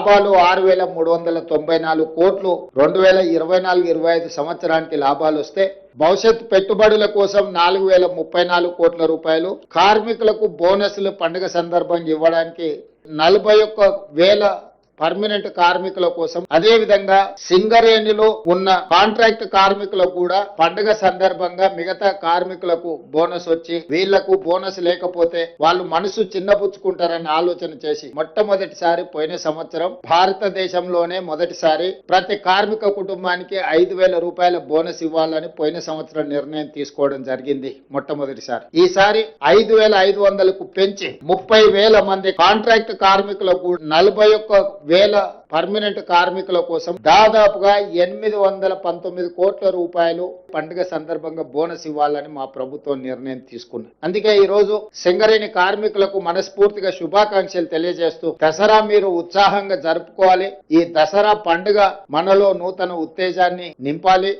లాభాలు ఆరు వేల మూడు వందల తొంభై నాలుగు కోట్లు రెండు వేల ఇరవై నాలుగు ఇరవై ఐదు సంవత్సరానికి లాభాలు వస్తే భవిష్యత్ పెట్టుబడుల కోసం నాలుగు వేల ముప్పై నాలుగు కోట్ల రూపాయలు కార్మికులకు బోనస్లు పండుగ సందర్భంగా ఇవ్వడానికి నలభై ఒక్క వేల పర్మనెంట్ కార్మికుల కోసం. అదే విధంగా సింగరేణిలో ఉన్న కాంట్రాక్ట్ కార్మికులకు కూడా పండుగ సందర్భంగా మిగతా కార్మికులకు బోనస్ వచ్చి వీళ్ళకు బోనస్ లేకపోతే వాళ్ళు మనసు చిన్నపుచ్చుకుంటారని ఆలోచన చేసి మొట్టమొదటిసారి పోయిన సంవత్సరం భారతదేశంలోనే మొదటిసారి ప్రతి కార్మిక కుటుంబానికి ఐదు వేల రూపాయల బోనస్ ఇవ్వాలని పోయిన సంవత్సరం నిర్ణయం తీసుకోవడం జరిగింది మొట్టమొదటిసారి. ఈసారి ఐదు వేల ఐదు వందలకు పెంచి ముప్పై వేల మంది కాంట్రాక్ట్ కార్మికులకు నలభై ఒక్క వేల పర్మనెంట్ కార్మికుల కోసం దాదాపుగా ఎనిమిది వందల పంతొమ్మిది కోట్ల రూపాయలు పండుగ సందర్భంగా బోనస్ ఇవ్వాలని మా ప్రభుత్వం నిర్ణయం తీసుకుంది అందుకే ఈ రోజు సింగరేణి కార్మికులకు మనస్ఫూర్తిగా శుభాకాంక్షలు తెలియజేస్తూ దసరా మీరు ఉత్సాహంగా జరుపుకోవాలి. ఈ దసరా పండుగ మనలో నూతన ఉత్తేజాన్ని నింపాలి.